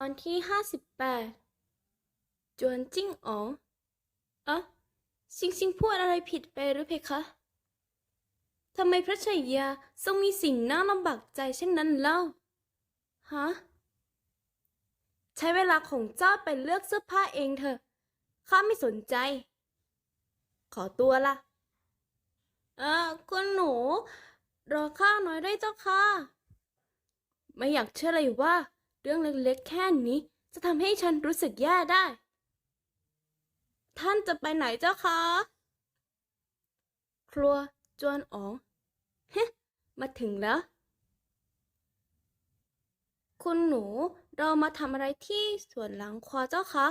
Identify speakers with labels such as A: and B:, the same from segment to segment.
A: ตอนที่ห้าสิบแปดจวนจิ้งอ๋องเอะซิงซิงพูดอะไรผิดไปหรือเพคะ ทำไมพระชายาทรงมีสิ่งน่าลำบากใจเช่นนั้นเล่า ฮะ ใช้เวลาของเจ้าไปเลือกเสื้อผ้าเองเถอะ ข้าไม่สนใจ ขอตัวละเออคุณหนู รอข้าหน่อยได้เจ้าค่ะ ไม่อยากเชื่อเลยว่า รื่องเล็กๆแค่นี้ จะทำให้ฉันรู้สึกแย่ได้ ท่านจะไปไหนเจ้าคะ ครัวจวนอ๋องเฮ้มาถึงแล้ว คุณหนูเรามาทำอะไรที่สวนหลังควาเจ้าคะ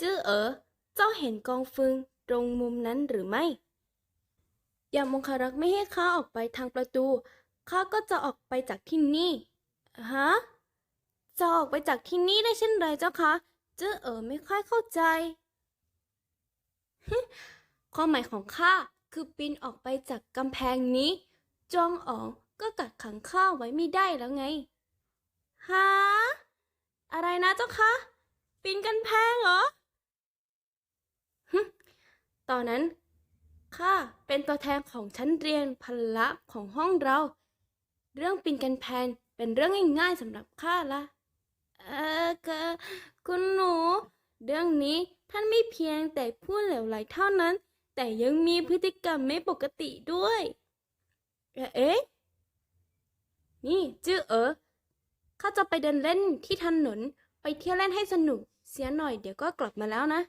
A: จื้อเอ๋อเจ้าเห็นกองฟืนตรงมุมนั้นหรือไม่ อย่ามงคารักไม่ให้ข้าออกไปทางประตู ข้าก็จะออกไปจากที่นี่ ฮะจะออกไปจากที่นี่ได้เช่นไรเจ้าคะเจ้าเอ๋อไม่ค่อยเข้าใจ ความหมายของข้าคือปีนออกไปจากกำแพงนี้ จองอ๋องก็กักขังข้าไว้ไม่ได้แล้วไงฮะอะไรนะเจ้าคะ ปีนกันแพงเหรอฮึตอนนั้นข้าเป็นตัวแทนของชั้นเรียนพละของห้องเรา เรื่องปีนกันแพง เป็นเรื่องง่ายๆสำหรับข้าละเออค่ะคุณหนู เรื่องนี้ท่านไม่เพียงแต่พูดเหลวไหลเท่านั้น แต่ยังมีพฤติกรรมไม่ปกติด้วย เอ๊ะ นี่จื้อเอ๋อข้าจะไปเดินเล่นที่ถนน ไปเที่ยวเล่นให้สนุก เสียหน่อยเดี๋ยวก็กลับมาแล้วนะ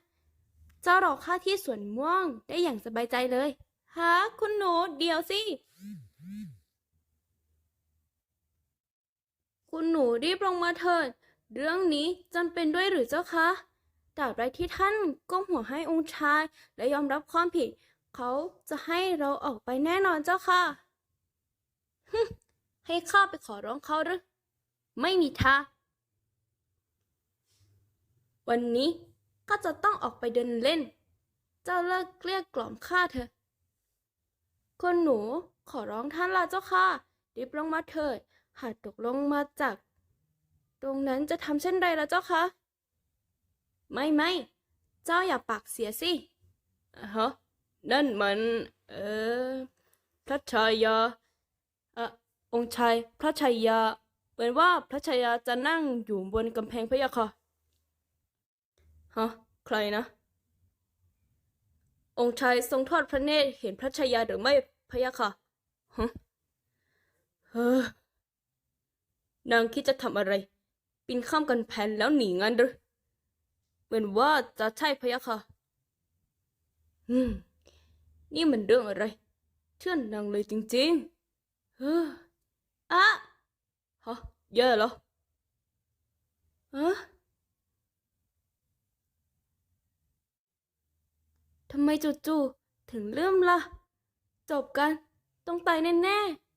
A: เจ้ารอข้าที่สวนม่วงได้อย่างสบายใจเลยฮะคุณหนูเดี๋ยวสิ คุณหนูรีบลงมาเถิด เรื่องนี้จำเป็นด้วยหรือเจ้าคะตราบใดที่ท่านก้มหัวให้องค์ชาย และยอมรับความผิด เขาจะให้เราออกไปแน่นอนเจ้าค่ะฮึให้ข้าไปขอร้องเขาหรือ ไม่มีทางวันนี้ก็จะต้องออกไปเดินเล่น เจ้าเลิกเกลี้ยกล่อมข้าเถอะคนหนูขอร้องท่านละเจ้าค่ะรีบลงมาเถิด หากตกลงมาจาก ตรงนั้นจะทำเช่นไรล่ะเจ้าคะ ไม่ไม่เจ้าอย่าปากเสียสิฮะนั่นมัน เออ พระชายาเออองค์ชายพระชายาเหมือนว่าพระชายาจะนั่งอยู่บนกำแพงพระยาค่ะฮะใครนะ องค์ชายทรงทอดพระเนตรเห็นพระชายาหรือไม่พระยาค่ะฮะเฮ้อ นางคิดจะทำอะไร ปีนข้ามกันแผ่นแล้วหนีงั้นหรือเหมือนว่าจะใช่พะยะค่ะ อืม นี่มันเรื่องอะไร เชื่อนนางเลยจริงๆ เฮ้ออะฮะแย่แล้วอะทำไมจู่ๆถึงเริ่มล่ะ จบกัน ต้องตายแน่ๆ